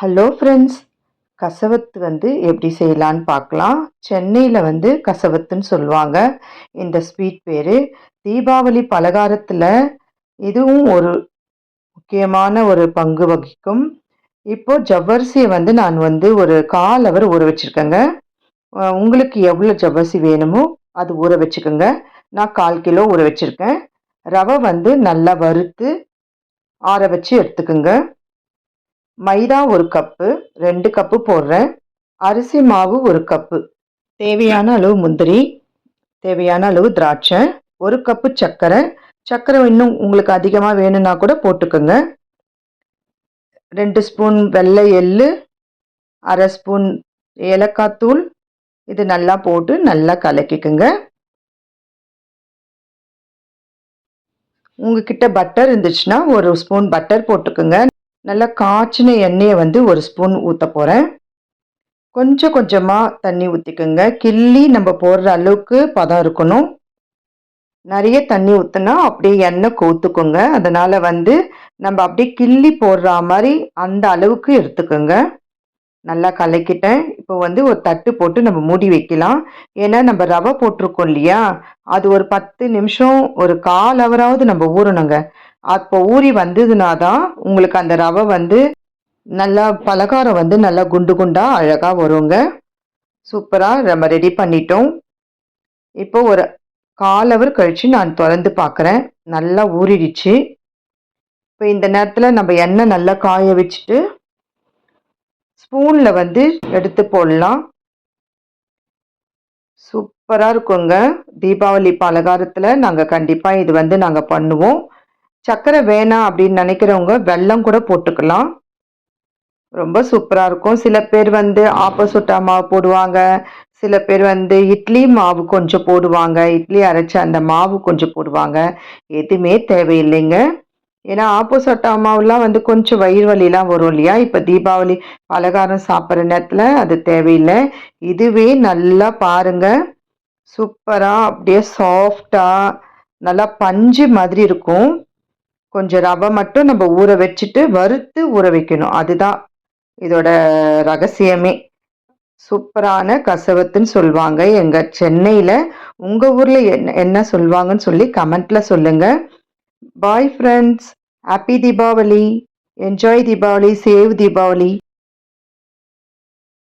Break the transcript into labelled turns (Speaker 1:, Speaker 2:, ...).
Speaker 1: Hello friends கசவத்து வந்து எப்படி செய்யலான்னு பார்க்கலாம். சென்னையில் வந்து கசவத்துன்னு சொல்லுவாங்க. இந்த ஸ்வீட் பேர். தீபாவளி பலகாரத்தில் இதுவும் ஒரு முக்கியமான ஒரு பங்கு வகிக்கும். இப்போது ஜவ்வரிசியை வந்து நான் வந்து ஒரு கால் அவர் ஊற வச்சுருக்கேங்க. உங்களுக்கு எவ்வளோ ஜவ்வரிசி வேணுமோ அது ஊற வச்சுக்கோங்க. நான் கால் கிலோ ஊற வச்சுருக்கேன். ரவை வந்து நல்லா வறுத்து ஆற வச்சு எடுத்துக்கோங்க. மைதா ஒரு கப்பு ரெண்டு கப்பு போடுறேன். அரிசி மாவு ஒரு கப்பு. தேவையான அளவு முந்திரி தேவையான அளவு திராட்சை ஒரு கப்பு சர்க்கரை. சர்க்கரை இன்னும் உங்களுக்கு அதிகமாக வேணும்னா கூட போட்டுக்கோங்க. ரெண்டு ஸ்பூன் வெள்ளை எள்ளு அரை ஸ்பூன் ஏலக்காய் தூள். இது நல்லா போட்டு நல்லா கலக்கிக்குங்க. உங்ககிட்ட பட்டர் இருந்துச்சுன்னா ஒரு ஸ்பூன் பட்டர் போட்டுக்கோங்க. நல்லா காய்ச்சின எண்ணெயை வந்து ஒரு ஸ்பூன் ஊற்ற போகிறேன் கொஞ்சம் கொஞ்சமாக தண்ணி ஊற்றிக்கோங்க கிள்ளி நம்ம போடுற அளவுக்கு பதம் இருக்கணும். நிறைய தண்ணி ஊற்றினா அப்படியே எண்ணெய் கோத்துக்கோங்க அதனால் வந்து நம்ம அப்படியே கிள்ளி போடுற மாதிரி அந்த அளவுக்கு எடுத்துக்கோங்க. நல்லா கலக்கிட்டேன். இப்போ வந்து ஒரு தட்டு போட்டு நம்ம மூடி வைக்கலாம். ஏன்னா நம்ம ரவை போட்டிருக்கோம் இல்லையா? அது ஒரு பத்து நிமிஷம் ஒரு கால் ஹவராவது நம்ம ஊறணுங்க. அப்போ ஊறி வந்ததுனா தான் உங்களுக்கு அந்த ரவை வந்து நல்லா பலகாரம் வந்து நல்லா குண்டு குண்டாக அழகாக வருங்க. சூப்பராக நம்ம ரெடி பண்ணிட்டோம். இப்போ ஒரு கால் ஹவர் கழித்து நான் திறந்து பார்க்குறேன் நல்லா ஊறிடுச்சு. இப்போ இந்த நேரத்தில் நம்ம எண்ணெய் நல்லா காய வச்சுட்டு ஸ்பூனில் வந்து எடுத்து போடலாம். சூப்பராக இருக்குங்க. தீபாவளி பலகாரத்தில் நாங்கள் கண்டிப்பாக இது வந்து நாங்கள் பண்ணுவோம். சர்க்கரை வேணாம் அப்படின்னு நினைக்கிறவங்க வெல்லம் கூட போட்டுக்கலாம். ரொம்ப சூப்பராக இருக்கும். சில பேர் வந்து ஆப்போசிட்டா மாவு போடுவாங்க. சில பேர் வந்து இட்லி மாவு கொஞ்சம் போடுவாங்க. இட்லி அரைச்சி அந்த மாவு கொஞ்சம் போடுவாங்க. எதுவுமே தேவையில்லைங்க. ஏன்னா ஆப்போசிட்டா மாவுலாம் வந்து கொஞ்சம் வயிறு வலிலாம் வரும் இல்லையா? இப்போ தீபாவளி பலகாரம் சாப்பிட்ற நேரத்தில் அது தேவையில்லை. இதுவே நல்லா பாருங்க. சூப்பராக அப்படியே சாஃப்டாக நல்லா பஞ்சு மாதிரி இருக்கும். கொஞ்சம் ரவை மட்டும் நம்ம ஊற வச்சுட்டு வறுத்து ஊற வைக்கணும். அதுதான் இதோட ரகசியமே. சூப்பரான கசவத்துன்னு சொல்லுவாங்க எங்கள் சென்னையில் உங்கள் ஊரில் என்ன என்ன சொல்லுவாங்கன்னு சொல்லி கமெண்ட்டில் சொல்லுங்கள் bye friends happy Deepavali enjoy Deepavali save Deepavali